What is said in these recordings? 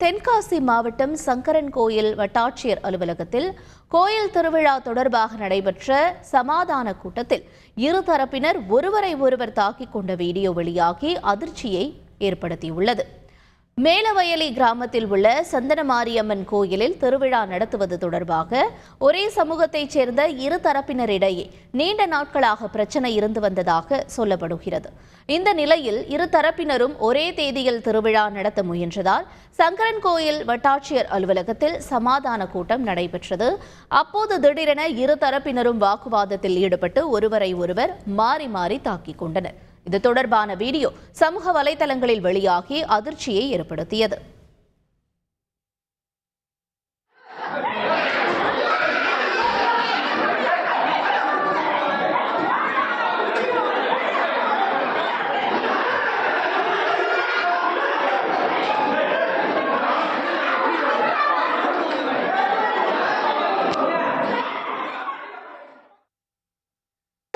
தென்காசி மாவட்டம் சங்கரன் கோயில் வட்டாட்சியர் அலுவலகத்தில் கோயில் திருவிழா தொடர்பாக நடைபெற்ற சமாதான கூட்டத்தில் இருதரப்பினர் ஒருவரை ஒருவர் தாக்கிக் கொண்ட வீடியோ வெளியாகி அதிர்ச்சியை ஏற்படுத்தியுள்ளது. மேலவயலி கிராமத்தில் உள்ள சந்தனமாரியம்மன் கோயிலில் திருவிழா நடத்துவது தொடர்பாக ஒரே சமூகத்தைச் சேர்ந்த இரு தரப்பினரிடையே நீண்ட நாட்களாக பிரச்சனை இருந்து வந்ததாக சொல்லப்படுகிறது. இந்த நிலையில் இரு தரப்பினரும் ஒரே தேதியில் திருவிழா நடத்த முயன்றதால் சங்கரன் கோயில் வட்டாட்சியர் அலுவலகத்தில் சமாதான கூட்டம் நடைபெற்றது. அப்போது திடீரென இரு தரப்பினரும் வாக்குவாதத்தில் ஈடுபட்டு ஒருவரை ஒருவர் மாறி மாறி தாக்கிக் கொண்டனர். இது தொடர்பான வீடியோ சமூக வலைதளங்களில் வெளியாகி அதிர்ச்சியை ஏற்படுத்தியது.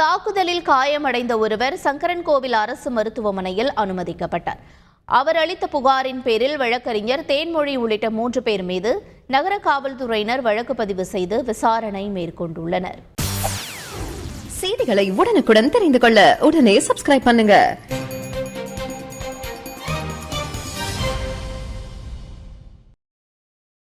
தாக்குதலில் காயமடைந்த ஒருவர் சங்கரன் கோவில் அரசு மருத்துவமனையில் அனுமதிக்கப்பட்டார். அவர் அளித்த புகாரின் பேரில் வழக்கறிஞர் தேன்மொழி உள்ளிட்ட மூன்று பேர் மீது நகர காவல்துறையினர் வழக்கு பதிவு செய்து விசாரணை மேற்கொண்டுள்ளனர். செய்திகளை உடனுக்குடன் தெரிந்து கொள்ள உடனே சப்ஸ்கிரைப் பண்ணுங்க.